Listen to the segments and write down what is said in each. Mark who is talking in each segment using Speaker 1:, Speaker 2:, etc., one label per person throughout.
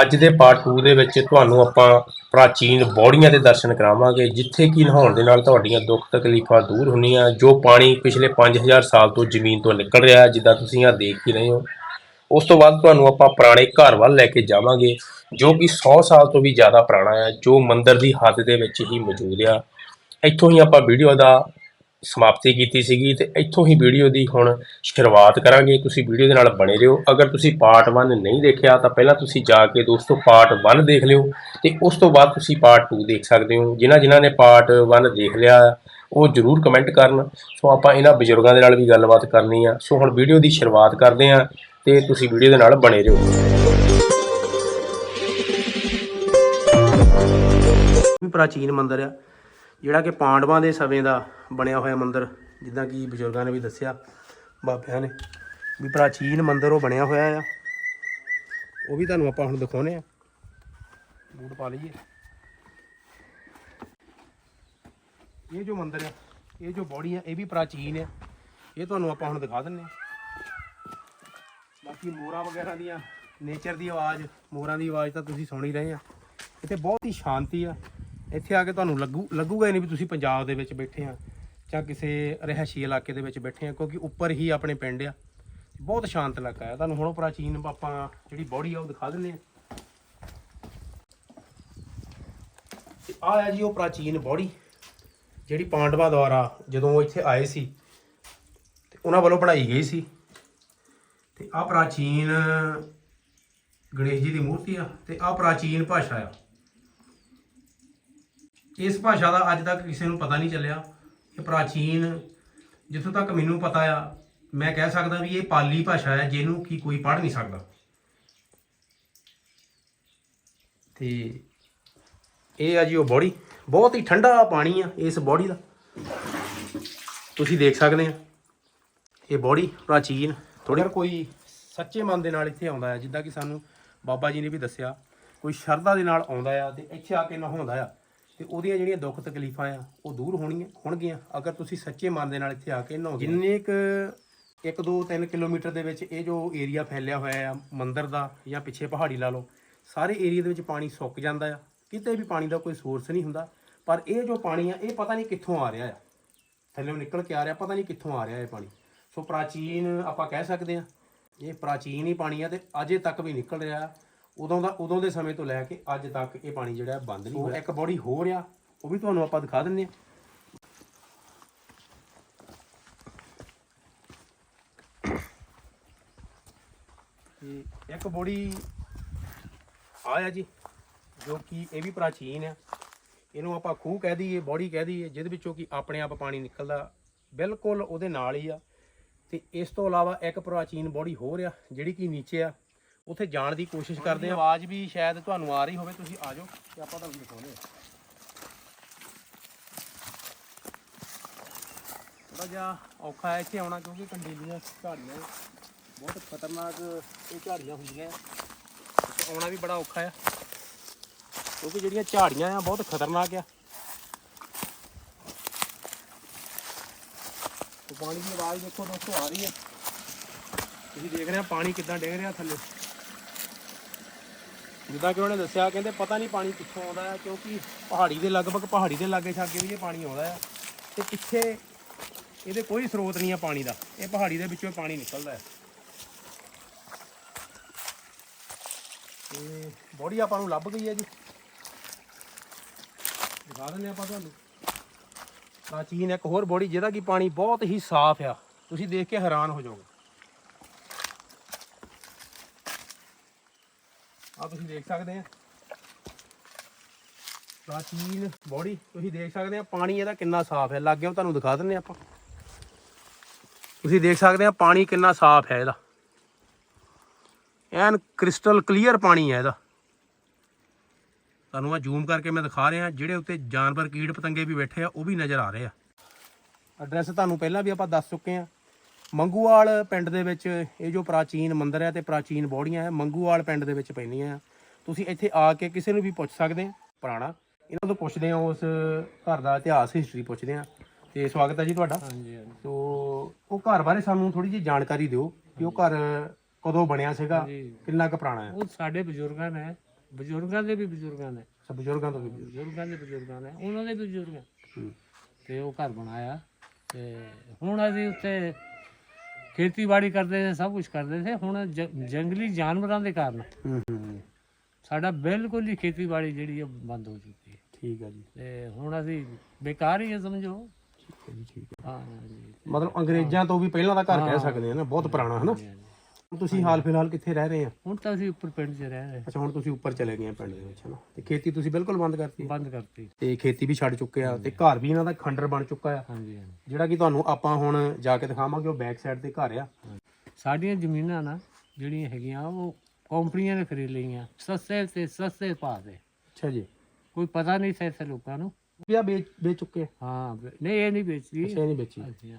Speaker 1: ਅੱਜ ਦੇ ਪਾਰਟ 2 ਦੇ ਵਿੱਚ ਤੁਹਾਨੂੰ ਆਪਾਂ ਪ੍ਰਾਚੀਨ ਬੌੜੀਆਂ ਦੇ ਦਰਸ਼ਨ ਕਰਾਵਾਂਗੇ, ਜਿੱਥੇ ਕਿ ਨਹਾਉਣ ਦੇ ਨਾਲ ਤੁਹਾਡੀਆਂ ਦੁੱਖ ਤਕਲੀਫਾਂ ਦੂਰ ਹੁੰਦੀਆਂ, ਜੋ ਪਾਣੀ ਪਿਛਲੇ 5000 ਸਾਲ ਤੋਂ ਜ਼ਮੀਨ ਤੋਂ ਨਿਕਲ ਰਿਹਾ ਹੈ, ਜਿੱਦਾਂ ਤੁਸੀਂ ਆ ਦੇਖ ਹੀ ਰਹੇ ਹੋ। ਉਸ ਤੋਂ ਬਾਅਦ ਤੁਹਾਨੂੰ ਆਪਾਂ ਪੁਰਾਣੇ ਘਰ ਵੱਲ ਲੈ ਕੇ ਜਾਵਾਂਗੇ, ਜੋ ਕਿ 100 ਸਾਲ ਤੋਂ ਵੀ ਜ਼ਿਆਦਾ ਪੁਰਾਣਾ ਹੈ, ਜੋ ਮੰਦਿਰ ਦੀ ਹੱਦ ਦੇ ਵਿੱਚ ਹੀ ਮੌਜੂਦ ਆ। ਇੱਥੋਂ ਹੀ ਆਪਾਂ ਵੀਡੀਓ ਦਾ ਸਮਾਪਤੀ ਕੀਤੀ ਸੀਗੀ ਤੇ ਇੱਥੋਂ ਹੀ ਵੀਡੀਓ ਦੀ ਹੁਣ ਸ਼ੁਰੂਆਤ ਕਰਾਂਗੇ। ਤੁਸੀਂ ਵੀਡੀਓ ਦੇ ਨਾਲ ਬਣੇ ਰਹੋ। ਅਗਰ ਤੁਸੀਂ ਪਾਰਟ 1 ਨਹੀਂ ਦੇਖਿਆ, ਤਾਂ ਪਹਿਲਾਂ ਤੁਸੀਂ ਜਾ ਕੇ ਦੋਸਤੋ ਪਾਰਟ 1 ਦੇਖ ਲਿਓ ਤੇ ਉਸ ਤੋਂ ਬਾਅਦ ਤੁਸੀਂ ਪਾਰਟ 2 ਦੇਖ ਸਕਦੇ ਹੋ। ਜਿਨ੍ਹਾਂ ਜਿਨ੍ਹਾਂ ਨੇ ਪਾਰਟ 1 ਦੇਖ ਲਿਆ, ਉਹ ਜਰੂਰ ਕਮੈਂਟ ਕਰਨ। ਸੋ ਆਪਾਂ ਇਹਨਾਂ ਬਜ਼ੁਰਗਾਂ ਦੇ ਨਾਲ ਵੀ ਗੱਲਬਾਤ ਕਰਨੀ ਆ। ਸੋ ਹੁਣ ਵੀਡੀਓ ਦੀ ਸ਼ੁਰੂਆਤ ਕਰਦੇ ਆ ਤੇ ਤੁਸੀਂ ਵੀਡੀਓ ਦੇ ਨਾਲ ਬਣੇ ਰਹੋ। ਵੀ ਪ੍ਰਾਚੀਨ ਮੰਦਿਰ ਆ, ਜਿਹੜਾ ਕਿ ਪਾਂਡਵਾਂ ਦੇ ਸਮੇਂ ਦਾ ਬਣਿਆ ਹੋਇਆ ਮੰਦਿਰ, ਜਿੱਦਾਂ ਕਿ ਬਜ਼ੁਰਗਾਂ ਨੇ ਵੀ ਦੱਸਿਆ, ਬਾਬਿਆਂ ਨੇ। ਵੀ ਪ੍ਰਾਚੀਨ ਮੰਦਿਰ ਉਹ ਬਣਿਆ ਹੋਇਆ ਆ। ਉਹ ਵੀ ਤੁਹਾਨੂੰ ਆਪਾਂ ਹੁਣ ਦਿਖਾਉਨੇ ਆ। ਬੂਟ ਪਾ ਲਈਏ। ਇਹ ਜੋ ਮੰਦਿਰ ਆ, ਇਹ ਜੋ ਬੋੜੀ ਆ, ਇਹ ਵੀ ਪ੍ਰਾਚੀਨ ਆ। ਇਹ ਤੁਹਾਨੂੰ ਆਪਾਂ ਹੁਣ ਦਿਖਾ ਦਿੰਨੇ ਆ। ਬਾਕੀ ਮੋਰਾਂ ਵਗੈਰਾ ਦੀਆਂ ਨੇਚਰ ਦੀ ਆਵਾਜ਼ ਮੋਰਾਂ ਦੀ ਆਵਾਜ਼ ਤਾਂ ਤੁਸੀਂ ਸੁਣ ਹੀ ਰਹੇ ਆ। ਇੱਥੇ ਬਹੁਤ ਹੀ ਸ਼ਾਂਤੀ ਆ। ਇੱਥੇ ਆ ਕੇ ਤੁਹਾਨੂੰ ਲੱਗੂ, ਲੱਗੂਗਾ ਹੀ ਨਹੀਂ ਵੀ ਤੁਸੀਂ ਪੰਜਾਬ ਦੇ ਵਿੱਚ ਬੈਠੇ ਆ। ਜਾਂ ਕਿਸੇ ਰਹਿਸ਼ੀ ਇਲਾਕੇ ਦੇ ਵਿੱਚ ਬੈਠੇ ਆ, ਕਿਉਂਕਿ ਉੱਪਰ ਹੀ ਆਪਣੇ ਪਿੰਡ ਆ। ਬਹੁਤ ਸ਼ਾਂਤ ਇਲਾਕਾ ਆ। ਤੁਹਾਨੂੰ ਹੁਣ ਉਹ ਪ੍ਰਾਚੀਨ ਆਪਾਂ ਜਿਹੜੀ ਬੋੜੀ ਆ, ਉਹ ਦਿਖਾ ਦਿੰਦੇ ਆ। ਤੇ ਆ ਆ ਜੀ ਉਹ ਪ੍ਰਾਚੀਨ ਬੋੜੀ, ਜਿਹੜੀ ਪਾਂਡਵਾਂ ਦੁਆਰਾ ਜਦੋਂ ਇੱਥੇ ਆਏ ਸੀ, ਤੇ ਉਹਨਾਂ ਵੱਲੋਂ ਬਣਾਈ ਗਈ ਸੀ। ਤੇ ਆ ਪ੍ਰਾਚੀਨ ਗਣੇਸ਼ ਜੀ ਦੀ ਮੂਰਤੀ ਆ, ਤੇ ਆ ਪ੍ਰਾਚੀਨ ਭਾਸ਼ਾ ਆ। ਇਸ ਭਾਸ਼ਾ ਦਾ ਅੱਜ ਤੱਕ ਕਿਸੇ ਨੂੰ ਪਤਾ ਨਹੀਂ ਚੱਲਿਆ। ਇਹ ਪ੍ਰਾਚੀਨ ਜਿੱਥੋਂ ਤੱਕ ਮੈਨੂੰ ਪਤਾ ਆ, ਮੈਂ ਕਹਿ ਸਕਦਾ ਵੀ ਇਹ ਪਾਲੀ ਭਾਸ਼ਾ ਹੈ, ਜਿਹਨੂੰ ਕੀ ਕੋਈ ਪੜ੍ਹ ਨਹੀਂ ਸਕਦਾ। ਤੇ ਇਹ ਆ ਜੀ ਉਹ ਬੋੜੀ। ਬਹੁਤ ਹੀ ਠੰਡਾ ਪਾਣੀ ਆ ਇਸ ਬੋੜੀ ਦਾ। ਤੁਸੀਂ ਦੇਖ ਸਕਦੇ ਆ। ਇਹ ਬੋੜੀ ਪ੍ਰਾਚੀਨ ਥੋੜੀ ਕੋਈ ਸੱਚੇ ਮਨ ਦੇ ਨਾਲ ਇੱਥੇ ਆਉਂਦਾ ਆ ਜਿੱਦਾਂ ਕਿ ਸਾਨੂੰ ਬਾਬਾ ਜੀ ਨੇ ਵੀ ਦੱਸਿਆ, ਕੋਈ ਸ਼ਰਧਾ ਦੇ ਨਾਲ ਆਉਂਦਾ ਆ ਤੇ ਇੱਥੇ ਆ ਕੇ ਨਹਾਉਂਦਾ ਆ ਤੇ ਉਹਦੀਆਂ ਜਿਹੜੀਆਂ ਦੁੱਖ ਤਕਲੀਫਾਂ ਆ, ਉਹ ਦੂਰ ਹੋਣੀਆਂ ਹੋਣਗੀਆਂ। ਅਗਰ ਤੁਸੀਂ ਸੱਚੇ ਮਨ ਦੇ ਨਾਲ ਇੱਥੇ ਆ ਕੇ ਨਹਾਉਂਦੇ ਜਿੰਨੇ ਕ 1 2 3 ਕਿਲੋਮੀਟਰ ਦੇ ਵਿੱਚ ਇਹ ਜੋ ਏਰੀਆ ਫੈਲਿਆ ਹੋਇਆ ਆ, ਮੰਦਰ ਦਾ ਜਾਂ ਪਿੱਛੇ ਪਹਾੜੀ ਲਾ ਲਓ, ਸਾਰੇ ਏਰੀਆ ਦੇ ਵਿੱਚ ਪਾਣੀ ਸੁੱਕ ਜਾਂਦਾ ਆ। ਕਿਤੇ ਵੀ ਪਾਣੀ ਦਾ ਕੋਈ ਸੋਰਸ ਨਹੀਂ ਹੁੰਦਾ। ਪਰ ਇਹ ਜੋ ਪਾਣੀ ਆ, ਇਹ ਪਤਾ ਨਹੀਂ ਕਿੱਥੋਂ ਆ ਰਿਹਾ ਆ। ਥੱਲੇੋਂ ਨਿਕਲ ਕੇ ਆ ਰਿਹਾ, ਪਤਾ ਨਹੀਂ ਕਿੱਥੋਂ ਆ ਰਿਹਾ ਇਹ ਪਾਣੀ। ਸੋ ਪ੍ਰਾਚੀਨ ਆਪਾਂ ਕਹਿ ਸਕਦੇ ਆ, ਇਹ ਪ੍ਰਾਚੀਨ ਹੀ ਪਾਣੀ ਆ ਤੇ ਅਜੇ ਤੱਕ ਵੀ ਨਿਕਲ ਰਿਹਾ। ਉਦੋਂ ਦਾ ਉਦੋਂ ਦੇ ਸਮੇਂ ਤੋਂ ਲੈ ਕੇ ਅੱਜ ਤੱਕ ਇਹ ਪਾਣੀ ਜਿਹੜਾ ਬੰਦ ਨਹੀਂ ਹੋਇਆ। ਇੱਕ ਬੋਡੀ ਹੋਰ ਆ, ਉਹ ਵੀ ਤੁਹਾਨੂੰ ਆਪਾਂ ਦਿਖਾ ਦਿੰਨੇ ਆ ਤੇ ਇੱਕ ਬੋਡੀ ਆਇਆ ਜੀ, ਜੋ ਕਿ ਇਹ ਵੀ ਪ੍ਰਾਚੀਨ ਆ। ਇਹਨੂੰ ਆਪਾਂ ਖੂਹ ਕਹਿ ਦਈਏ, ਬੋਡੀ ਕਹਿ ਦਈਏ, ਜਿਹਦੇ ਵਿੱਚੋਂ ਕਿ ਆਪਣੇ ਆਪ ਪਾਣੀ ਨਿਕਲਦਾ ਬਿਲਕੁਲ ਉਹਦੇ ਨਾਲ ਹੀ ਆ। ਤੇ ਇਸ ਤੋਂ ਇਲਾਵਾ ਇੱਕ ਪ੍ਰਾਚੀਨ ਬੋਡੀ ਹੋਰ ਆ, ਜਿਹੜੀ ਕਿ ਨੀਚੇ ਆ। ਉੱਥੇ ਜਾਣ ਦੀ ਕੋਸ਼ਿਸ਼ ਕਰਦੇ ਆ ਆਵਾਜ਼ ਵੀ ਸ਼ਾਇਦ ਤੁਹਾਨੂੰ ਆ ਰਹੀ ਹੋਵੇ ਤੁਸੀਂ ਆ ਜਾਓ ਤੇ ਆਪਾਂ ਤੁਹਾਨੂੰ ਦਿਖਾਉਂਦੇ ਆ ਥੋੜਾ ਜਿਹਾ ਔਖਾ ਹੈ ਇੱਥੇ ਆਉਣਾ ਕਿਉਂਕਿ ਕੰਡੀਲੀਆਂ ਝਾੜੀਆਂ ਬਹੁਤ ਖਤਰਨਾਕ ਇਹ ਝਾੜੀਆਂ ਹੁੰਦੀਆਂ ਆਉਣਾ ਵੀ ਬੜਾ ਔਖਾ ਆ ਕਿਉਂਕਿ ਜਿਹੜੀਆਂ ਝਾੜੀਆਂ ਆ ਬਹੁਤ ਖਤਰਨਾਕ ਆ। ਪਾਣੀ ਦੀ ਆਵਾਜ਼ ਦੇਖੋ ਦੋਸਤੋ ਆ ਰਹੀ ਹੈ। ਤੁਸੀਂ ਦੇਖ ਰਹੇ ਆ ਪਾਣੀ ਕਿੱਦਾਂ ਡਿੱਗ ਰਿਹਾ ਥੱਲੇ। ਜਿੱਦਾਂ ਕਿ ਉਹਨੇ ਦੱਸਿਆ, ਕਹਿੰਦੇ ਪਤਾ ਨਹੀਂ ਪਾਣੀ ਕਿੱਥੋਂ ਆਉਂਦਾ ਹੈ, ਕਿਉਂਕਿ ਪਹਾੜੀ ਦੇ ਲਗਭਗ ਪਹਾੜੀ ਦੇ ਲਾਗੇ ਛਾਗੇ ਵੀ ਇਹ ਪਾਣੀ ਆਉਂਦਾ ਹੈ ਤੇ ਪਿੱਛੇ ਇਹਦੇ ਕੋਈ ਸਰੋਤ ਨਹੀਂ ਹੈ ਪਾਣੀ ਦਾ। ਇਹ ਪਹਾੜੀ ਦੇ ਵਿੱਚੋਂ ਪਾਣੀ ਨਿਕਲਦਾ ਹੈ। ਤੇ ਬੋਡੀ ਆਪਾਂ ਨੂੰ ਲੱਭ ਗਈ ਹੈ ਜੀ। ਦਿਖਾ ਦਿੰਦੇ ਆਪਾਂ ਤੁਹਾਨੂੰ। ਪ੍ਰਾਚੀਨ ਇੱਕ ਹੋਰ ਬੋਡੀ ਜਿਹਦਾ ਕਿ ਪਾਣੀ ਬਹੁਤ ਹੀ ਸਾਫ਼ ਆ। ਤੁਸੀਂ ਦੇਖ ਕੇ ਹੈਰਾਨ ਹੋ ਜਾਓਗੇ। ਆ ਤੁਸੀਂ ਦੇਖ ਸਕਦੇ ਆ। ਪ੍ਰਾਚੀਨ ਬੋਡੀ ਤੁਸੀਂ ਦੇਖ ਸਕਦੇ ਆ, ਪਾਣੀ ਇਹਦਾ ਕਿੰਨਾ ਸਾਫ਼ ਹੈ। ਲੱਗਿਓ ਤੁਹਾਨੂੰ ਦਿਖਾ ਦਿੰਨੇ ਆਪਾਂ। ਤੁਸੀਂ ਦੇਖ ਸਕਦੇ ਆ, ਪਾਣੀ ਕਿੰਨਾ ਸਾਫ਼ ਹੈ ਇਹਦਾ। ਐਨ ਕ੍ਰਿਸਟਲ ਕਲੀਅਰ ਪਾਣੀ ਹੈ ਇਹਦਾ। ਤੁਹਾਨੂੰ ਮੈਂ ਜ਼ੂਮ ਕਰਕੇ ਮੈਂ ਦਿਖਾ ਰਿਹਾ, ਜਿਹੜੇ ਉੱਤੇ ਜਾਨਵਰ ਕੀੜ ਪਤੰਗੇ ਵੀ ਬੈਠੇ ਆ, ਉਹ ਵੀ ਨਜ਼ਰ ਆ ਰਹੇ ਆ। ਐਡਰੈਸ ਤੁਹਾਨੂੰ ਪਹਿਲਾਂ ਵੀ ਆਪਾਂ ਦੱਸ ਚੁੱਕੇ ਆ। ਮੰਗੂਵਾਲ ਪਿੰਡ ਦੇ ਵਿੱਚ ਇਹ ਜੋ ਪ੍ਰਾਚੀਨ ਮੰਦਿਰ ਹੈ ਤੇ ਪ੍ਰਾਚੀਨ ਬੋੜੀਆਂ ਹੈ ਮੰਗੂਵਾਲ ਪਿੰਡ ਦੇ ਵਿੱਚ ਪੈਂਦੀਆਂ ਆ। ਤੁਸੀਂ ਇੱਥੇ ਆ ਕੇ ਕਿਸੇ ਨੂੰ ਵੀ ਪੁੱਛ ਸਕਦੇ ਆ ਪੁਰਾਣਾ। ਇਹਨਾਂ ਤੋਂ ਪੁੱਛਦੇ ਆ ਉਸ ਘਰ ਦਾ ਇਤਿਹਾਸ ਹਿਸਟਰੀ ਪੁੱਛਦੇ ਆ। ਤੇ ਸਵਾਗਤ ਹੈ ਜੀ ਤੁਹਾਡਾ।
Speaker 2: ਹਾਂਜੀ ਹਾਂਜੀ।
Speaker 1: ਸੋ ਉਹ ਘਰ ਬਾਰੇ ਸਾਨੂੰ ਥੋੜੀ ਜਿਹੀ ਜਾਣਕਾਰੀ ਦਿਓ ਕਿ ਉਹ ਘਰ ਕਦੋਂ ਬਣਿਆ ਸੀਗਾ। ਕਿੰਨਾ ਕੁ ਪੁਰਾਣਾ ਹੈ?
Speaker 2: ਉਹ ਸਾਡੇ ਬਜ਼ੁਰਗਾਂ ਨੇ ਬਜ਼ੁਰਗਾਂ ਦੇ ਵੀ ਬਜ਼ੁਰਗਾਂ ਨੇ
Speaker 1: ਸਭ ਬਜ਼ੁਰਗਾਂ ਤੋਂ ਵੀ
Speaker 2: ਬਜ਼ੁਰਗਾਂ। ਦੇ ਬਜ਼ੁਰਗਾਂ ਨੇ ਉਹਨਾਂ ਦੇ ਵੀ ਬਜ਼ੁਰਗ
Speaker 1: ਹੂੰ।
Speaker 2: ਤੇ ਉਹ ਘਰ ਬਣਾਇਆ। ਤੇ ਹੁਣ ਅਸੀਂ ਉੱਤੇ ਖੇਤੀਬਾੜੀ ਕਰਦੇ ਸੀ ਸਭ ਕੁਝ ਕਰਦੇ ਸੀ। ਹੁਣ ਜ- ਜੰਗਲੀ ਜਾਨਵਰਾਂ ਦੇ ਕਾਰਨ
Speaker 1: ਹੂੰ ਹੂੰ
Speaker 2: ਸਾਡਾ ਬਿਲਕੁਲ ਹੀ ਖੇਤੀਬਾੜੀ ਜਿਹੜੀ ਹੈ ਬੰਦ ਹੋ ਚੁੱਕੀ ਹੈ।
Speaker 1: ਠੀਕ ਹੈ ਜੀ।
Speaker 2: ਤੇ ਹੁਣ ਅਸੀਂ ਬੇਕਾਰ ਹੀ ਹੈ ਸਮਝੋ।
Speaker 1: ਠੀਕ ਹੈ ਜੀ ਠੀਕ ਹੈ
Speaker 2: ਹਾਂ ਜੀ
Speaker 1: ਮਤਲਬ ਅੰਗਰੇਜ਼ਾਂ ਤੋਂ ਵੀ ਪਹਿਲਾਂ ਦਾ ਘਰ ਕਹਿ। ਸਕਦੇ ਆ ਨਾ ਬਹੁਤ ਪੁਰਾਣਾ ਹੈ ਨਾ
Speaker 2: ਹਾਂਜੀ, ਹਾਂਜੀ।
Speaker 1: ਹੁਣ ਤੁਸੀਂ ਹਾਲ ਫਿਲਹਾਲ ਕਿੱਥੇ ਰਹਿ ਰਹੇ ਆ?
Speaker 2: ਹੁਣ ਤਾਂ ਅਸੀਂ ਉੱਪਰ ਪਿੰਡ 'ਚ ਰਹਿ ਰਹੇ
Speaker 1: ਅੱਛਾ ਹੁਣ ਤੁਸੀਂ ਉੱਪਰ ਚਲੇ ਗਏ ਆ ਪਿੰਡ ਦੇ ਵਿੱਚ ਹੈ ਨਾ ਤੇ ਖੇਤੀ ਤੁਸੀਂ ਬਿਲਕੁਲ ਬੰਦ ਕਰਤੀ
Speaker 2: ਬੰਦ ਕਰਤੀ।
Speaker 1: ਤੇ ਖੇਤੀ ਵੀ ਛੱਡ ਚੁੱਕੇ ਆ ਤੇ ਘਰ ਵੀ ਇਹਨਾਂ ਦਾ ਖੰਡਰ ਬਣ ਚੁੱਕਾ ਆ।
Speaker 2: ਹਾਂਜੀ ਹਾਂਜੀ।
Speaker 1: ਜਿਹੜਾ ਕਿ ਤੁਹਾਨੂੰ ਆਪਾਂ ਹੁਣ ਜਾ ਕੇ ਦਿਖਾਵਾਂਗੇ ਉਹ ਬੈਕ ਸਾਈਡ ਤੇ ਘਰ ਆ।
Speaker 2: ਸਾਡੀਆਂ ਜ਼ਮੀਨਾਂ ਨਾ ਜਿਹੜੀਆਂ ਹੈਗੀਆਂ ਉਹ ਕੰਪਨੀਆਂ ਨੇ ਖਰੀਦ ਲਈਆਂ। ਸਸਤੇ ਤੇ ਸਸਤੇ ਭਾਅ ਤੇ
Speaker 1: ਅੱਛਾ ਜੀ।
Speaker 2: ਕੋਈ ਪਤਾ ਨਹੀਂ ਸੀ ਲੋਕਾਂ ਨੂੰ।
Speaker 1: ਵੀ ਆ ਵੇਚ ਵੇਚ ਚੁੱਕੇ
Speaker 2: ਹਾਂ ਵੇ- ਨਹੀਂ ਇਹ ਨਹੀਂ ਵੇਚੀ।
Speaker 1: ਅੱਛਾ ਇਹ ਨਹੀਂ ਵੇਚੀ।
Speaker 2: ਅੱਛਾ।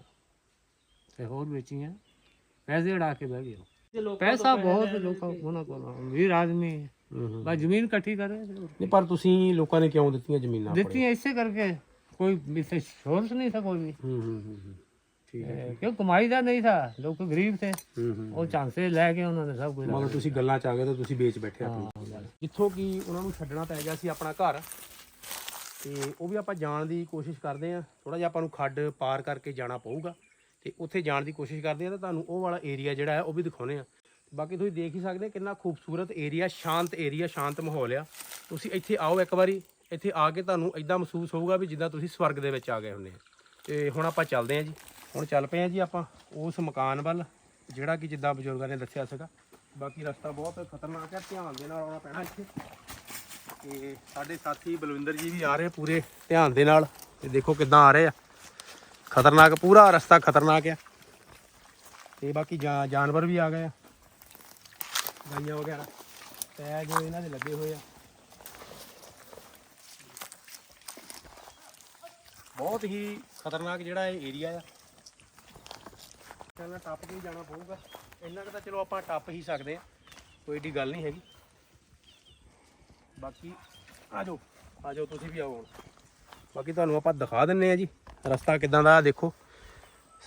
Speaker 2: ਤੇ ਹੋਰ ਵੇਚੀਆਂ। ਪੈਸੇ ਉਡਾ ਕੇ ਬਹਿ ਗਏ ਉਹ। ਪੈਸਾ ਬਹੁਤ ਲੋਕਾਂ ਉਹਨਾਂ ਕੋਲ। ਅਮੀਰ ਆਦਮੀ। ਹੈ।
Speaker 1: ਹੂੰ। ਹੂੰ
Speaker 2: ਬਸ ਜ਼ਮੀਨ ਇਕੱਠੀ ਕਰੇ। ਤੇ ਹੋਰ।
Speaker 1: ਨਹੀਂ ਪਰ ਤੁਸੀਂ ਲੋਕਾਂ ਨੇ ਕਿਉਂ ਦਿੱਤੀਆਂ ਜ਼ਮੀਨਾਂ
Speaker 2: ਇਸੇ ਕਰਕੇ। ਕੋਈ ਇਸੇ ਸੋਚ ਨਹੀਂ ਸਾ ਕੋਈ ਵੀ।
Speaker 1: ਹੂੰ ਹੂੰ ਹੂੰ ਹੂੰ। ਠੀਕ ਹੈ
Speaker 2: ਇਹ ਕਿਉਂ ਕਮਾਈ ਦਾ ਨਹੀਂ ਥਾ ਲੋਕ ਗਰੀਬ ਥੇ।
Speaker 1: ਹੂੰ ਹੂੰ
Speaker 2: ਉਹ ਚਾਂਸੇ ਲੈ ਕੇ ਉਹਨਾਂ ਨੇ ਸਭ ਕੁਝ
Speaker 1: ਮਤਲਬ ਤੁਸੀਂ ਗੱਲਾਂ ਚ ਆ ਗਏ ਤਾਂ ਤੁਸੀਂ ਵੇਚ ਬੈਠੇ ਆਪਣੀ। ਜਿੱਥੋਂ ਕਿ ਉਹਨਾਂ ਨੂੰ ਛੱਡਣਾ ਪੈ ਗਿਆ ਸੀ ਆਪਣਾ ਘਰ। ਤੇ ਉਹ ਵੀ ਆਪਾਂ ਜਾਣ ਦੀ ਕੋਸ਼ਿਸ਼ ਕਰਦੇ ਆ। ਥੋੜਾ ਜਿਹਾ ਆਪਾਂ ਨੂੰ ਖੱਡ ਪਾਰ ਕਰਕੇ ਜਾਣਾ ਪਊਗਾ। ਤੇ ਉੱਥੇ ਜਾਣ ਦੀ ਕੋਸ਼ਿਸ਼ ਕਰਦੇ ਆ ਤਾਂ ਤੁਹਾਨੂੰ ਉਹ ਵਾਲਾ ਏਰੀਆ ਜਿਹੜਾ ਹੈ ਉਹ ਵੀ ਦਿਖਾਉਨੇ ਆ। ਬਾਕੀ ਤੁਸੀਂ ਦੇਖ ਹੀ ਸਕਦੇ ਕਿੰਨਾ ਖੂਬਸੂਰਤ ਏਰੀਆ ਸ਼ਾਂਤ ਏਰੀਆ ਸ਼ਾਂਤ ਮਾਹੌਲ ਆ। ਤੁਸੀਂ ਇੱਥੇ ਆਓ ਇੱਕ ਵਾਰੀ, ਇੱਥੇ ਆ ਕੇ ਤੁਹਾਨੂੰ ਇਦਾਂ ਮਹਿਸੂਸ ਹੋਊਗਾ ਵੀ ਜਿੱਦਾਂ ਤੁਸੀਂ ਸਵਰਗ ਦੇ ਵਿੱਚ ਆ ਗਏ ਹੁੰਦੇ ਆ। ਤੇ ਹੁਣ ਆਪਾਂ ਚੱਲਦੇ ਆ ਜੀ। ਹੁਣ ਚੱਲ ਪਏ ਆ ਜੀ ਆਪਾਂ ਉਸ ਮਕਾਨ ਵੱਲ, ਜਿਹੜਾ ਕਿ ਜਿੱਦਾਂ ਬਜ਼ੁਰਗਾਂ ਨੇ ਦੱਸਿਆ ਸੀਗਾ। ਬਾਕੀ ਰਸਤਾ ਬਹੁਤ ਖਤਰਨਾਕ ਹੈ ਧਿਆਨ ਦੇ ਨਾਲ ਆਉਣਾ ਪੈਣਾ ਇੱਥੇ। ਤੇ ਸਾਡੇ ਸਾਥੀ ਬਲਵਿੰਦਰ ਜੀ ਵੀ ਆ ਰਹੇ ਪੂਰੇ ਧਿਆਨ ਦੇ ਨਾਲ। ਤੇ ਦੇਖੋ ਕਿੱਦਾਂ ਆ ਰਹੇ ਆ। ਖਤਰਨਾਕ, ਪੂਰਾ ਰਸਤਾ ਖਤਰਨਾਕ ਆ। ਤੇ ਬਾਕੀ ਜਾ- ਜਾਨਵਰ ਵੀ ਆ ਗਏ ਆ। ਗਾਈਆਂ ਵਗੈਰਾ। ਟੈਗ ਇਹਨਾਂ ਦੇ ਲੱਗੇ ਹੋਏ ਆ। ਬਹੁਤ ਹੀ ਖਤਰਨਾਕ ਜਿਹੜਾ ਇਹ ਏਰੀਆ ਆ। ਚੱਲਣਾ ਟੱਪ ਕੇ ਜਾਣਾ ਪਊਗਾ। ਇੰਨਾ ਕੁ ਤਾਂ ਚਲੋ ਆਪਾਂ ਟੱਪ ਹੀ ਸਕਦੇ ਆ। ਕੋਈ ਏਡੀ ਗੱਲ ਨਹੀਂ ਹੈਗੀ। ਬਾਕੀ ਆ ਜਾਓ। ਆ ਜਾਓ, ਤੁਸੀਂ ਵੀ ਆਓ ਹੁਣ। ਬਾਕੀ ਤੁਹਾਨੂੰ ਆਪਾਂ ਦਿਖਾ ਦਿੰਨੇ ਆ ਜੀ। ਰਸਤਾ ਕਿਦਾਂ ਦਾ ਆ ਦੇਖੋ।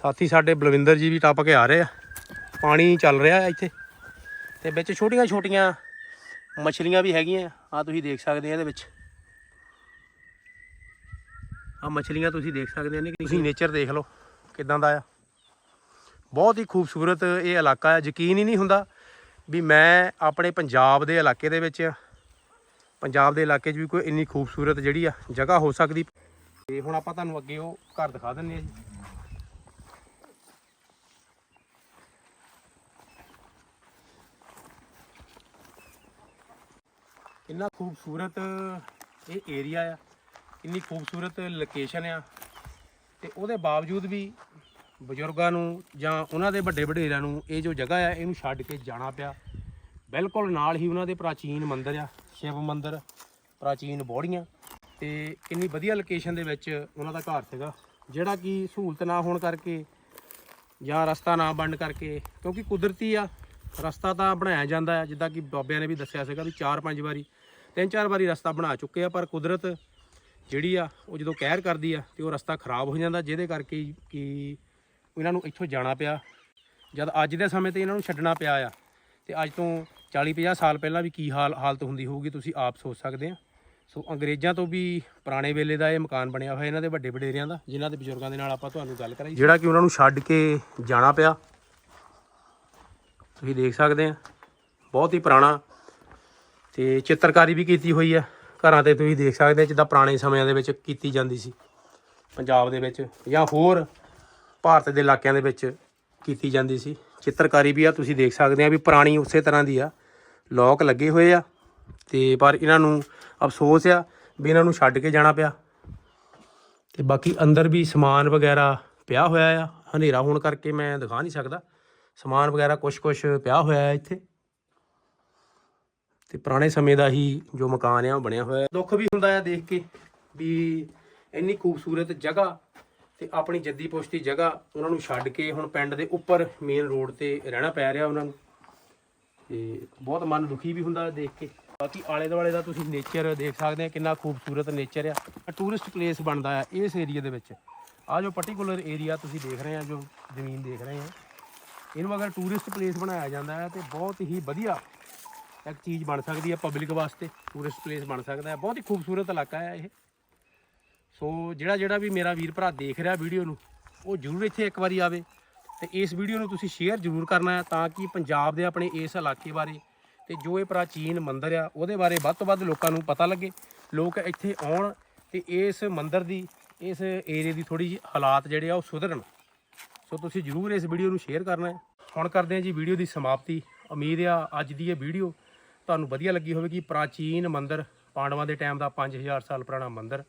Speaker 1: ਸਾਥੀ ਸਾਡੇ ਬਲਵਿੰਦਰ ਜੀ ਵੀ ਟੱਪ ਕੇ ਆ ਰਹੇ ਆ। ਪਾਣੀ ਚੱਲ ਰਿਹਾ ਹੈ ਇੱਥੇ। ਤੇ ਵਿੱਚ ਛੋਟੀਆਂ ਛੋਟੀਆਂ ਮੱਛਲੀਆਂ ਵੀ ਹੈਗੀਆਂ ਆ। ਤੁਸੀਂ ਦੇਖ ਸਕਦੇ ਆ ਇਹਦੇ ਵਿੱਚ। ਆ ਮੱਛਲੀਆਂ ਤੁਸੀਂ ਦੇਖ ਸਕਦੇ ਆ। ਨੇ ਤੁਸੀਂ ਨੇਚਰ ਦੇਖ ਲਓ ਕਿਦਾਂ ਦਾ ਆ। ਬਹੁਤ ਹੀ ਖੂਬਸੂਰਤ ਇਹ ਇਲਾਕਾ ਹੈ ਯਕੀਨ ਹੀ ਨਹੀਂ ਹੁੰਦਾ ਵੀ ਮੈਂ ਆਪਣੇ ਪੰਜਾਬ ਦੇ ਇਲਾਕੇ ਦੇ ਵਿੱਚ ਪੰਜਾਬ ਦੇ ਇਲਾਕੇ 'ਚ ਵੀ ਕੋਈ ਇੰਨੀ ਖੂਬਸੂਰਤ ਜਿਹੜੀ ਆ ਜਗ੍ਹਾ ਹੋ ਸਕਦੀ। ਤੇ ਹੁਣ ਆਪਾਂ ਤੁਹਾਨੂੰ ਅੱਗੇ ਉਹ ਘਰ ਦਿਖਾ ਦਿੰਨੇ ਆ ਜੀ। ਇੰਨਾ ਖੂਬਸੂਰਤ ਇਹ ਏਰੀਆ ਆ, ਇੰਨੀ ਖੂਬਸੂਰਤ ਲੋਕੇਸ਼ਨ ਆ ਤੇ ਉਹਦੇ ਬਾਵਜੂਦ ਵੀ ਬਜ਼ੁਰਗਾਂ ਨੂੰ ਜਾਂ ਉਹਨਾਂ ਦੇ ਵੱਡੇ ਵਡੇਰਿਆਂ ਨੂੰ ਇਹ ਜੋ ਜਗ੍ਹਾ ਆ, ਇਹਨੂੰ ਛੱਡ ਕੇ ਜਾਣਾ ਪਿਆ। ਬਿਲਕੁਲ ਨਾਲ ਹੀ ਉਹਨਾਂ ਦੇ ਪ੍ਰਾਚੀਨ ਮੰਦਿਰ ਆ, ਸ਼ਿਵ ਮੰਦਿਰ, ਪ੍ਰਾਚੀਨ ਬੋੜੀਆਂ। ਤੇ ਕਿੰਨੀ ਵਧੀਆ ਲੋਕੇਸ਼ਨ ਦੇ ਵਿੱਚ ਉਹਨਾਂ ਦਾ ਘਰ ਸੀਗਾ। ਜਿਹੜਾ ਕਿ ਸਹੂਲਤ ਨਾ ਹੋਣ ਕਰਕੇ ਜਾਂ ਰਸਤਾ ਨਾ ਬਣਨ ਕਰਕੇ, ਕਿਉਂਕਿ ਕੁਦਰਤੀ ਆ, ਰਸਤਾ ਤਾਂ ਬਣਾਇਆ ਜਾਂਦਾ ਹੈ ਜਿੱਦਾਂ ਕਿ ਬਾਬਿਆਂ ਨੇ ਵੀ ਦੱਸਿਆ ਸੀਗਾ ਵੀ 4-5 ਵਾਰੀ, ਤਿੰਨ ਚਾਰ ਵਾਰੀ ਰਸਤਾ ਬਣਾ ਚੁੱਕੇ ਆ, ਪਰ ਕੁਦਰਤ ਜਿਹੜੀ ਆ, ਉਹ ਜਦੋਂ ਕਹਿਰ ਕਰਦੀ ਆ ਤੇ ਉਹ ਰਸਤਾ ਖਰਾਬ ਹੋ ਜਾਂਦਾ, ਜਿਹਦੇ ਕਰਕੇ ਕਿ ਇਹਨਾਂ ਨੂੰ ਇੱਥੋਂ ਜਾਣਾ ਪਿਆ। ਜਦ ਅੱਜ ਦੇ ਸਮੇਂ ਤੇ ਇਹਨਾਂ ਨੂੰ ਛੱਡਣਾ ਪਿਆ ਆ, ਤੇ ਅੱਜ ਤੋਂ 40-50 ਸਾਲ ਪਹਿਲਾਂ ਵੀ ਕੀ ਹਾਲ, ਹਾਲਤ ਹੁੰਦੀ ਹੋਊਗੀ, ਤੁਸੀਂ ਆਪ ਸੋਚ ਸਕਦੇ ਆ। ਸੋ ਅੰਗਰੇਜ਼ਾਂ ਤੋਂ ਵੀ ਪੁਰਾਣੇ ਵੇਲੇ ਦਾ ਇਹ ਮਕਾਨ ਬਣਿਆ ਹੋਇਆ ਇਹਨਾਂ ਦੇ ਵੱਡੇ ਵਡੇਰਿਆਂ ਦਾ, ਜਿਨ੍ਹਾਂ ਦੇ ਬਜ਼ੁਰਗਾਂ ਦੇ ਨਾਲ ਆਪਾਂ ਤੁਹਾਨੂੰ ਗੱਲ ਕਰਾਈ ਜਿਹੜਾ ਕਿ ਉਹਨਾਂ ਨੂੰ ਛੱਡ ਕੇ ਜਾਣਾ ਪਿਆ। ਤੁਸੀਂ ਦੇਖ ਸਕਦੇ ਆ, ਬਹੁਤ ਹੀ ਪੁਰਾਣਾ ਤੇ ਚਿੱਤਰਕਾਰੀ ਵੀ ਕੀਤੀ ਹੋਈ ਆ। ਘਰਾਂ ਤੇ ਤੁਸੀਂ ਦੇਖ ਸਕਦੇ ਜਿੱਦਾਂ ਪੁਰਾਣੇ ਸਮਿਆਂ ਦੇ ਵਿੱਚ ਕੀਤੀ ਜਾਂਦੀ ਸੀ। ਪੰਜਾਬ ਦੇ ਵਿੱਚ ਜਾਂ ਹੋਰ ਭਾਰਤ ਦੇ ਇਲਾਕਿਆਂ ਦੇ ਵਿੱਚ ਕੀਤੀ ਜਾਂਦੀ ਸੀ। ਚਿੱਤਰਕਾਰੀ ਵੀ ਆ, ਤੁਸੀਂ ਦੇਖ ਸਕਦੇ ਆ ਵੀ ਪੁਰਾਣੀ ਉਸੇ ਤਰ੍ਹਾਂ ਦੀ ਆ। ਲੋਕ ਲੱਗੇ ਹੋਏ ਆ ਤੇ ਪਰ ਇਹਨਾਂ ਨੂੰ ਅਫਸੋਸ ਆ ਵੀ ਇਹਨਾਂ ਨੂੰ ਛੱਡ ਕੇ ਜਾਣਾ ਪਿਆ। ਤੇ ਬਾਕੀ ਅੰਦਰ ਵੀ ਸਮਾਨ ਵਗੈਰਾ ਪਿਆ ਹੋਇਆ ਆ। ਹਨੇਰਾ ਹੋਣ ਕਰਕੇ ਮੈਂ ਦਿਖਾ ਨਹੀਂ ਸਕਦਾ। ਸਮਾਨ ਵਗੈਰਾ ਕੁਝ ਕੁਝ ਪਿਆ ਹੋਇਆ ਹੈ ਇੱਥੇ। ਤੇ ਪੁਰਾਣੇ ਸਮੇਂ ਦਾ ਹੀ ਜੋ ਮਕਾਨ ਆ, ਉਹ ਬਣਿਆ ਹੋਇਆ ਦੁੱਖ ਵੀ ਹੁੰਦਾ ਆ ਦੇਖ ਕੇ ਵੀ ਇੰਨੀ ਖੂਬਸੂਰਤ ਜਗ੍ਹਾ ਤੇ ਆਪਣੀ ਜੱਦੀ ਪੁਸ਼ਤੀ ਜਗ੍ਹਾ ਉਹਨਾਂ ਨੂੰ ਛੱਡ ਕੇ ਹੁਣ ਪਿੰਡ ਦੇ ਉੱਪਰ ਮੇਨ ਰੋਡ ਤੇ ਰਹਿਣਾ ਪੈ ਰਿਹਾ ਉਹਨਾਂ ਨੂੰ। ਤੇ ਬਹੁਤ ਮਨ ਦੁਖੀ ਵੀ ਹੁੰਦਾ ਦੇਖ ਕੇ। ਬਾਕੀ ਆਲੇ ਦੁਆਲੇ ਦਾ ਤੁਸੀਂ ਨੇਚਰ ਦੇਖ ਸਕਦੇ ਆ, ਕਿੰਨਾ ਖੂਬਸੂਰਤ ਨੇਚਰ ਆ। ਟੂਰਿਸਟ ਪਲੇਸ ਬਣਦਾ ਆ ਇਸ ਏਰੀਆ ਦੇ ਵਿੱਚ। ਆ ਜੋ ਪਾਰਟਿਕੂਲਰ ਏਰੀਆ ਤੁਸੀਂ ਦੇਖ ਰਹੇ ਆ, ਜੋ ਜ਼ਮੀਨ ਦੇਖ ਰਹੇ ਆ, ਇਹਨੂੰ ਅਗਰ ਟੂਰਿਸਟ ਪਲੇਸ ਬਣਾਇਆ ਜਾਂਦਾ ਹੈ ਤੇ ਬਹੁਤ ਹੀ ਵਧੀਆ ਇੱਕ ਚੀਜ਼ ਬਣ ਸਕਦੀ ਹੈ ਪਬਲਿਕ ਵਾਸਤੇ ਟੂਰਿਸਟ ਪਲੇਸ ਬਣ ਸਕਦਾ ਹੈ ਬਹੁਤ ਹੀ ਖੂਬਸੂਰਤ ਇਲਾਕਾ ਹੈ ਇਹ। ਸੋ ਜਿਹੜਾ ਜਿਹੜਾ ਵੀ ਮੇਰਾ ਵੀਰ ਭਰਾ ਦੇਖ ਰਿਹਾ ਵੀਡੀਓ ਨੂੰ, ਉਹ ਜ਼ਰੂਰ ਇੱਥੇ ਇੱਕ ਵਾਰੀ ਆਵੇ ਤੇ ਇਸ ਵੀਡੀਓ ਨੂੰ ਤੁਸੀਂ ਸ਼ੇਅਰ ਜ਼ਰੂਰ ਕਰਨਾ ਹੈ ਤਾਂ ਕਿ ਪੰਜਾਬ ਦੇ ਆਪਣੇ ਇਸ ਇਲਾਕੇ ਬਾਰੇ ਤੇ ਜੋ ਇਹ ਪ੍ਰਾਚੀਨ ਮੰਦਿਰ ਆ, ਉਹਦੇ ਬਾਰੇ ਵੱਧ ਤੋਂ ਵੱਧ ਲੋਕਾਂ ਨੂੰ ਪਤਾ ਲੱਗੇ। ਲੋਕ ਇੱਥੇ ਆਉਣ ਤੇ ਇਸ ਮੰਦਿਰ ਦੀ, ਇਸ ਏਰੀਏ ਦੀ ਥੋੜੀ ਜਿਹੀ ਹਾਲਾਤ ਜਿਹੜੇ ਆ, ਉਹ ਸੁਧਰਨ। ਸੋ ਤੁਸੀਂ ਜਰੂਰ ਇਸ ਵੀਡੀਓ ਨੂੰ ਸ਼ੇਅਰ ਕਰਨਾ ਹੈ। ਹੁਣ ਕਰਦੇ ਹਾਂ ਜੀ ਵੀਡੀਓ ਦੀ ਸਮਾਪਤੀ। ਉਮੀਦ ਆ ਅੱਜ ਦੀ ਇਹ ਵੀਡੀਓ ਤੁਹਾਨੂੰ ਵਧੀਆ ਲੱਗੀ ਹੋਵੇਗੀ। ਪ੍ਰਾਚੀਨ ਮੰਦਿਰ, ਪਾਂਡਵਾਂ ਦੇ ਟਾਈਮ ਦਾ 5000 ਸਾਲ ਪੁਰਾਣਾ ਮੰਦਿਰ।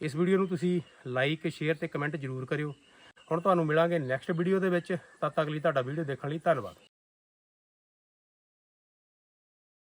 Speaker 1: ਇਸ ਵੀਡੀਓ ਨੂੰ ਤੁਸੀਂ ਲਾਈਕ ਸ਼ੇਅਰ ਤੇ ਕਮੈਂਟ ਜਰੂਰ ਕਰਿਓ। ਹੁਣ ਤੁਹਾਨੂੰ ਮਿਲਾਂਗੇ ਨੈਕਸਟ ਵੀਡੀਓ ਦੇ ਵਿੱਚ। ਤਦ ਤੱਕ ਲਈ ਤੁਹਾਡਾ ਵੀਡੀਓ ਦੇਖਣ ਲਈ ਧੰਨਵਾਦ।